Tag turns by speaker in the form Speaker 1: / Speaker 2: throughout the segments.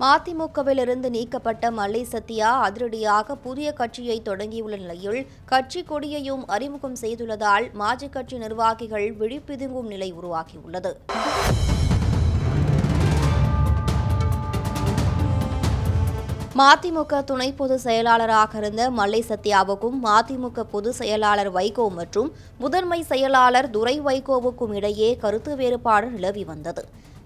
Speaker 1: மதிமுகவிலிருந்து நீக்கப்பட்ட மல்லை சத்யா அதிரடியாக புதிய கட்சியை தொடங்கியுள்ள நிலையில் கட்சி கொடியையும் அறிமுகம் செய்துள்ளதால் மாஜி கட்சி நிர்வாகிகள் விழிப்பிதுங்கும் நிலை உருவாகியுள்ளது. மதிமுக துணை பொதுச் செயலாளராக இருந்த மல்லை சத்யாவுக்கும் மதிமுக பொதுச் செயலாளர் வைகோ மற்றும் முதன்மை செயலாளர் துரை வைகோவுக்கும் இடையே கருத்து வேறுபாடு நிலவி வந்தது.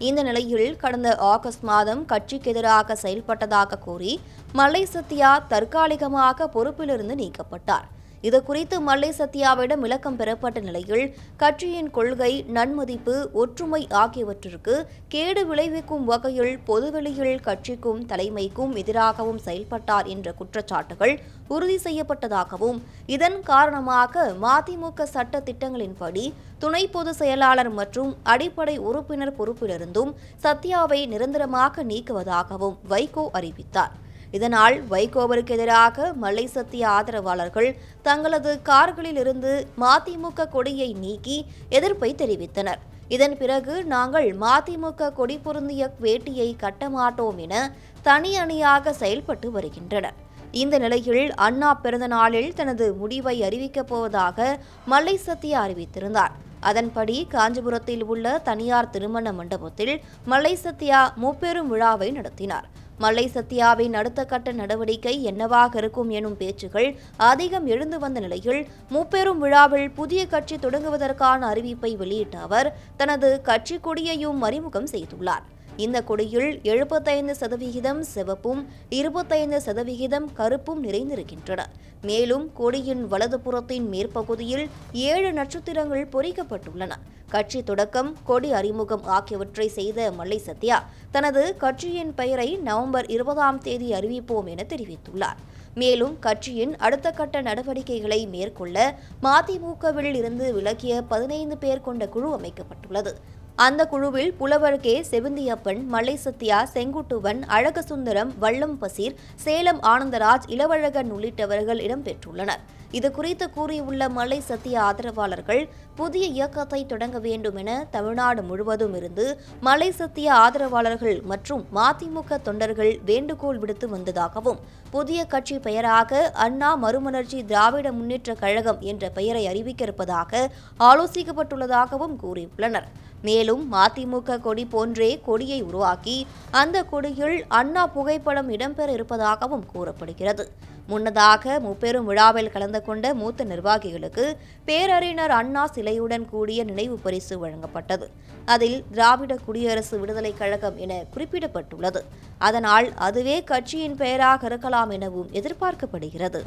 Speaker 1: இந்த நிலையில் கடந்த ஆகஸ்ட் மாதம் கட்சிக்கு எதிராக செயல்பட்டதாக கூறி மல்லை சத்யா தற்காலிகமாக பொறுப்பிலிருந்து நீக்கப்பட்டார். இது குறித்து மல்லை சத்யாவிடம் விளக்கம் பெறப்பட்ட நிலையில் கட்சியின் கொள்கை நன்மதிப்பு ஒற்றுமை ஆகியவற்றிற்கு கேடு விளைவிக்கும் வகையில் பொதுவெளியில் கட்சிக்கும் தலைமைக்கும் எதிராகவும் செயல்பட்டார் என்ற குற்றச்சாட்டுகள் உறுதி செய்யப்பட்டதாகவும் இதன் காரணமாக மதிமுக சட்ட திட்டங்களின்படி துணை பொதுச் செயலாளர் மற்றும் அடிப்படை உறுப்பினர் பொறுப்பிலிருந்தும் சத்யாவை நிரந்தரமாக நீக்குவதாகவும் வைகோ அறிவித்தார். இதனால் வைகோவிற்கு எதிராக மல்லை சத்திய ஆதரவாளர்கள் தங்களது கார்களில் இருந்து மதிமுக கொடியை நீக்கி எதிர்ப்பை தெரிவித்தனர். இதன் பிறகு நாங்கள் மதிமுக கொடி பொருந்திய வேட்டியை கட்டமாட்டோம் என தனி அணியாக செயல்பட்டு வருகின்றனர். இந்த நிலையில் அண்ணா பிறந்த நாளில் தனது முடிவை அறிவிக்கப் போவதாக மல்லை சத்யா அறிவித்திருந்தார். அதன்படி காஞ்சிபுரத்தில் உள்ள தனியார் திருமண மண்டபத்தில் மல்லை சத்யா முப்பெரும் விழாவை நடத்தினார். மல்லை சத்யாவின் அடுத்த கட்ட நடவடிக்கை என்னவாக இருக்கும் எனும் பேச்சுகள் அதிகம் எழுந்து வந்த நிலையில் முப்பெரும் விழாவில் புதிய கட்சி தொடங்குவதற்கான அறிவிப்பை வெளியிட்ட அவர் தனது கட்சி கொடியையும் அறிமுகம் செய்துள்ளார். இந்த கொடியில் எழுபத்தைந்து சதவிகிதம் சிவப்பும் இருபத்தைந்து சதவிகிதம் கருப்பும் நிறைந்திருக்கின்றன. மேலும் கொடியின் வலதுபுறத்தின் மேற்பகுதியில் ஏழு நட்சத்திரங்கள் பொறிக்கப்பட்டுள்ளன. கட்சி தொடக்கம் கொடி அறிமுகம் ஆகியவற்றை செய்த மல்லை சத்யா தனது கட்சியின் பெயரை நவம்பர் இருபதாம் தேதி அறிவிப்போம் என தெரிவித்துள்ளார். மேலும் கட்சியின் அடுத்த கட்ட நடவடிக்கைகளை மேற்கொள்ள மதிமுகவில் இருந்து விலகிய பதினைந்து பேர் கொண்ட குழு அமைக்கப்பட்டுள்ளது. அந்த குழுவில் புலவர் கே செவிந்தியப்பன் மலை சத்யா செங்குட்டுவன் அழகசுந்தரம் வல்லம் பசீர் சேலம் ஆனந்தராஜ் இளவழகன் உள்ளிட்டவர்கள் இடம்பெற்றுள்ளனர் இதுகுறித்து கூறியுள்ள மலை சத்திய ஆதரவாளர்கள் புதிய இயக்கத்தை தொடங்க வேண்டும் என தமிழ்நாடு முழுவதும் இருந்து மலை சத்திய ஆதரவாளர்கள் மற்றும் மதிமுக தொண்டர்கள் வேண்டுகோள் விடுத்து வந்ததாகவும் புதிய கட்சி பெயராக அண்ணா மறுமலர்ச்சி திராவிட முன்னேற்ற கழகம் என்ற பெயரை அறிவிக்க இருப்பதாக ஆலோசிக்கப்பட்டுள்ளதாகவும் கூறியுள்ளனர். மேலும் மதிமுக கொடி போன்றே கொடியை உருவாக்கி அந்த கொடியில் அண்ணா புகைப்படம் இடம்பெற இருப்பதாகவும் கூறப்படுகிறது. முன்னதாக முப்பெரும் விழாவில் கலந்து கொண்ட மூத்த நிர்வாகிகளுக்கு பேரறிஞர் அண்ணா சிலையுடன் கூடிய நினைவு பரிசு வழங்கப்பட்டது. அதில் திராவிட குடியரசு விடுதலை கழகம் என குறிப்பிடப்பட்டுள்ளது. அதனால் அதுவே கட்சியின் பெயராக இருக்கலாம் எனவும் எதிர்பார்க்கப்படுகிறது.